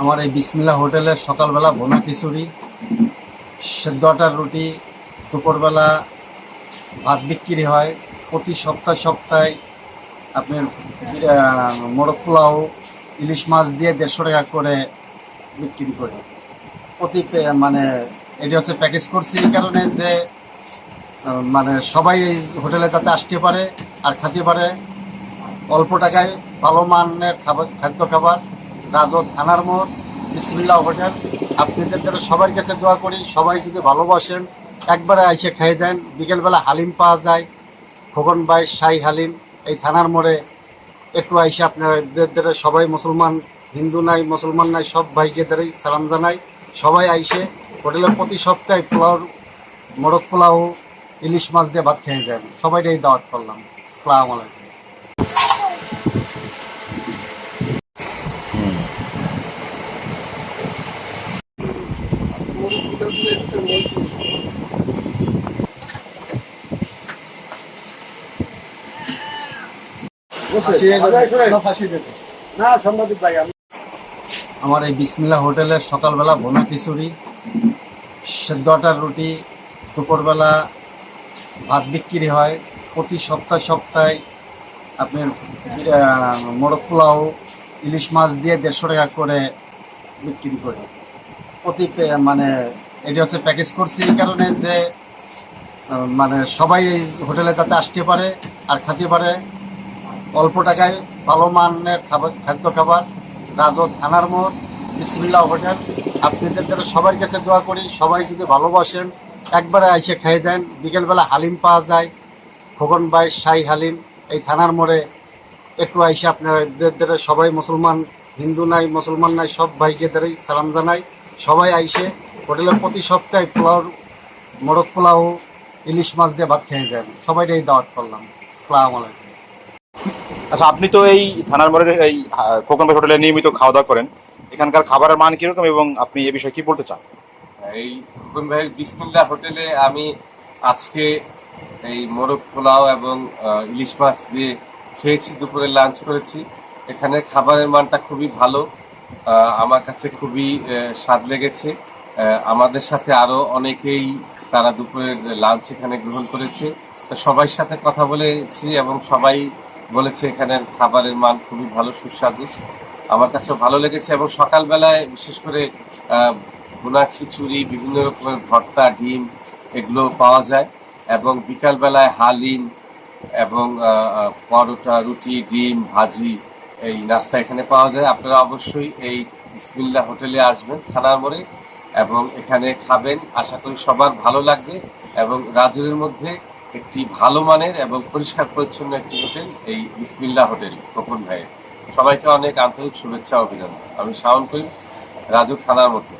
আমার এই বিসমিল্লা হোটেলে সকালবেলা বোনা খিচুড়ি, সেদ্ধ আটার রুটি, দুপুরবেলা ভাত বিক্রি হয়, প্রতি সপ্তাহে সপ্তাহে আপনার মোরগ পোলাও, ইলিশ মাছ দিয়ে দেড়শো টাকা করে বিক্রি করি। প্রতি মানে এটি হচ্ছে প্যাকেজ করছি এই কারণে যে মানে সবাই এই হোটেলে যাতে আসতে পারে আর খেতে পারে, অল্প টাকায় ভালো মানের খাবার, খাদ্য খাবার। রাজত থানার মোড় বিসমিল্লা হোটেল। আপনাদের দ্বারা সবার কাছে দোয়া করি, সবাই যদি ভালোবাসেন, একবারে আইসে খেয়ে দেন বিকেলবেলা হালিম পাওয়া যায়। খোকন ভাই, শাহি হালিম, এই থানার মোড়ে একটু আইসে আপনাদের দ্বারা সবাই মুসলমান, হিন্দু নাই, মুসলমান নাই, সব ভাইকে দ্বারাই সালাম জানাই। সবাই আইসে হোটেলে প্রতি সপ্তাহে পোলাও মোরগ পোলাও, ইলিশ মাছ দিয়ে ভাত খেয়ে যান। সবাইটাই দাওয়াত করলাম। আসসালামু আলাইকুম। আমার এই বিসমিল্লা হোটেলের সকালবেলা বোনা খিচুড়ি সেদ্ধ আটার রুটি, দুপুরবেলা ভাত বিক্রি হয়। প্রতি সপ্তাহে সপ্তাহে আপনার মোরগ পোলাও, ইলিশ মাছ দিয়ে দেড়শো টাকা করে বিক্রি করি। প্রতি মানে এটি হচ্ছে প্যাকেজ করছি এই কারণে যে মানে সবাই এই হোটেলে যাতে আসতে পারে আর খেতে পারে। অল্প টাকায় ভালো মানের খাবার, খাদ্য খাবার রাজত থানার মোড় বিসমিল্লা হোটেল। আপনাদের দ্বারা সবার কাছে দোয়া করি, সবাই যদি ভালোবাসেন, একবারে আইসে খেয়ে দেন। বিকেলবেলা হালিম পাওয়া যায়, খোকন ভাই, শাহি হালিম, এই থানার মোড়ে একটু আইসে আপনাদের সবাই মুসলমান, হিন্দু নাই, মুসলমান নাই, সব ভাইকে দ্বারাই সালাম জানাই। সবাই আইসে হোটেলে প্রতি সপ্তাহে পোলাও মোরগ পোলাও ইলিশ মাছ দিয়ে ভাত খেয়ে যান। সবাইটাই দাওয়াত করলাম। আসসালামু আলাইকুম। আচ্ছা আপনি তো এই থানার মোড়ের এই আহ, খোকন ভাই হোটেলে নিয়মিত খাওয়া দাওয়া করেন। এখানকার খাবারের মান কীরকম এবং আপনি এ বিষয়ে কি বলতে চান? এই খোকন ভাই বিসমিল্লা হোটেলে আমি আজকে এই মোরগ পোলাও এবং ইলিশ মাছ দিয়ে খেয়েছি দুপুরে লাঞ্চ করেছি। এখানে খাবারের মানটা খুবই ভালো। আহ, আমার কাছে খুবই স্বাদ লেগেছে। আমাদের সাথে আরও অনেকেই তারা দুপুরের লাঞ্চ এখানে গ্রহণ করেছে। তো সবার সাথে কথা বলেছি এবং সবাই বলেছে এখানের খাবারের মান খুবই ভালো, সুস্বাদু। আমার কাছে ভালো লেগেছে এবং সকালবেলায় বিশেষ করে ভুনা খিচুড়ি, বিভিন্ন রকমের ভর্তা, ডিম এগুলো পাওয়া যায় এবং বিকালবেলায় হালিম এবং পরোটা, রুটি, ডিম, ভাজি এই নাস্তা এখানে পাওয়া যায়। আপনারা অবশ্যই এই বিসমিল্লা হোটেলে আসবেন থানার মোড়ে। এবং এখানে খাবেন। আশা করি সবার ভালো লাগবে এবং রাজুরের মধ্যে একটি ভালো মানের এবং পরিষ্কার পরিচ্ছন্ন একটি হোটেল, এই বিসমিল্লা হোটেল খোকন ভাইয়ের। সবাইকে অনেক আন্তরিক শুভেচ্ছা, অভিনন্দন। আমি শাওন করি রাজুর থানার মধ্যে